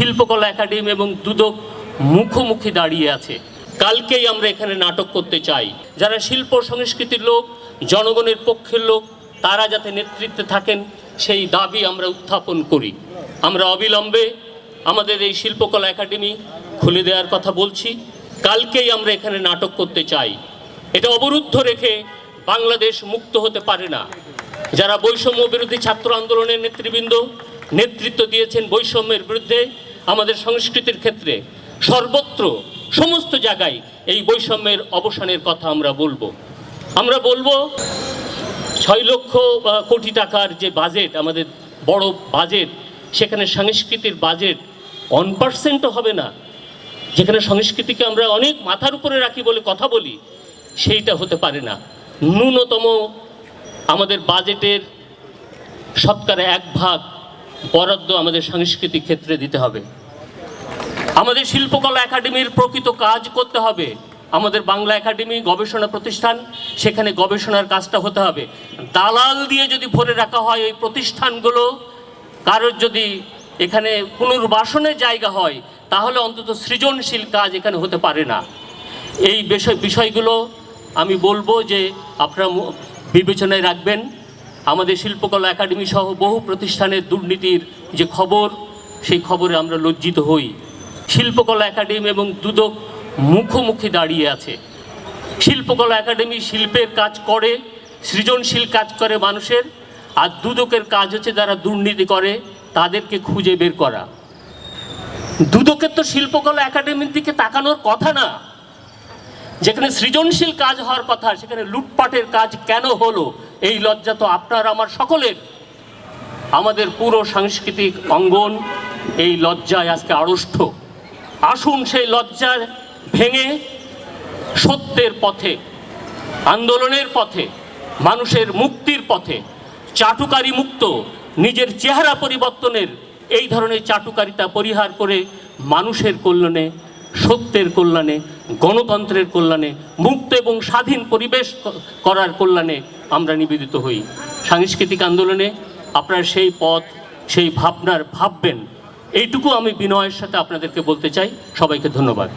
শিল্পকলা একাডেমি এবং দুদক মুখোমুখি দাঁড়িয়ে আছে। কালকেই আমরা এখানে নাটক করতে চাই। যারা শিল্প সংস্কৃতির লোক, জনগণের পক্ষের লোক, তারা যাতে নেতৃত্বে থাকেন, সেই দাবি আমরা উত্থাপন করি। আমরা অবিলম্বে আমাদের এই শিল্পকলা একাডেমি খুলে দেওয়ার কথা বলছি। কালকেই আমরা এখানে নাটক করতে চাই। এটা অবরুদ্ধ রেখে বাংলাদেশ মুক্ত হতে পারে না। যারা বৈষম্য বিরোধী ছাত্র আন্দোলনের নেতৃবৃন্দ, নেতৃত্ব দিয়েছেন বৈষম্যের বিরুদ্ধে আমাদের সংস্কৃতির ক্ষেত্রে সর্বত্র সমস্ত জায়গায় এই বৈষম্যের অবসানের কথা আমরা বলব। আমরা বলব, ছয় লক্ষ কোটি টাকার যে বাজেট আমাদের বড় বাজেট সেখানে সংস্কৃতির বাজেট ওয়ান পার্সেন্টও হবে না। যেখানে সংস্কৃতিকে আমরা অনেক মাথার উপরে রাখি বলে কথা বলি, সেইটা হতে পারে না। ন্যূনতম আমাদের বাজেটের শতকরা এক ভাগ বরাদ্দ আমাদের সাংস্কৃতিক ক্ষেত্রে দিতে হবে। আমাদের শিল্পকলা একাডেমির প্রকৃত কাজ করতে হবে। আমাদের বাংলা একাডেমি গবেষণা প্রতিষ্ঠান, সেখানে গবেষণার কাজটা হতে হবে। দালাল দিয়ে যদি ভরে রাখা হয় ওই প্রতিষ্ঠানগুলো, কারোর যদি এখানে পুনর্বাসনের জায়গা হয়, তাহলে অন্তত সৃজনশীল কাজ এখানে হতে পারে না। এই বিষয় বিষয়গুলো আমি বলব যে আপনারা বিবেচনায় রাখবেন। আমাদের শিল্পকলা একাডেমি সহ বহু প্রতিষ্ঠানের দুর্নীতির যে খবর, সেই খবরে আমরা লজ্জিত হই। শিল্পকলা একাডেমি এবং দুদক মুখোমুখি দাঁড়িয়ে আছে। শিল্পকলা একাডেমি শিল্পের কাজ করে, সৃজনশীল কাজ করে মানুষের, আর দুদকের কাজ হচ্ছে যারা দুর্নীতি করে, তাদেরকে খুঁজে বের করা। দুদকের তো শিল্পকলা একাডেমির দিকে তাকানোর কথা না। যেখানে সৃজনশীল কাজ হওয়ার কথা, সেখানে লুটপাটের কাজ কেন হলো? এই লজ্জা তো আপনার, আমার সকলের। আমাদের পুরো সাংস্কৃতিক অঙ্গন এই লজ্জায় আজকে আড়ষ্ট। আসুন সেই লজ্জা ভেঙে সত্যের পথে, আন্দোলনের পথে, মানুষের মুক্তির পথে, চাটুকারি মুক্ত, নিজের চেহারা পরিবর্তনের এই ধরনের চাটুকারিতা পরিহার করে মানুষের কল্যাণে সত্যের কল্যাণে, গণতন্ত্রের কল্যাণে, মুক্ত এবং স্বাধীন পরিবেশ করার কল্যাণে আমরা নিবেদিত হই। সাংস্কৃতিক আন্দোলনে আপনার সেই পথ, সেই ভাবনার ভাববেন। এইটুকু আমি বিনয়ের সাথে আপনাদেরকে বলতে চাই। সবাইকে ধন্যবাদ।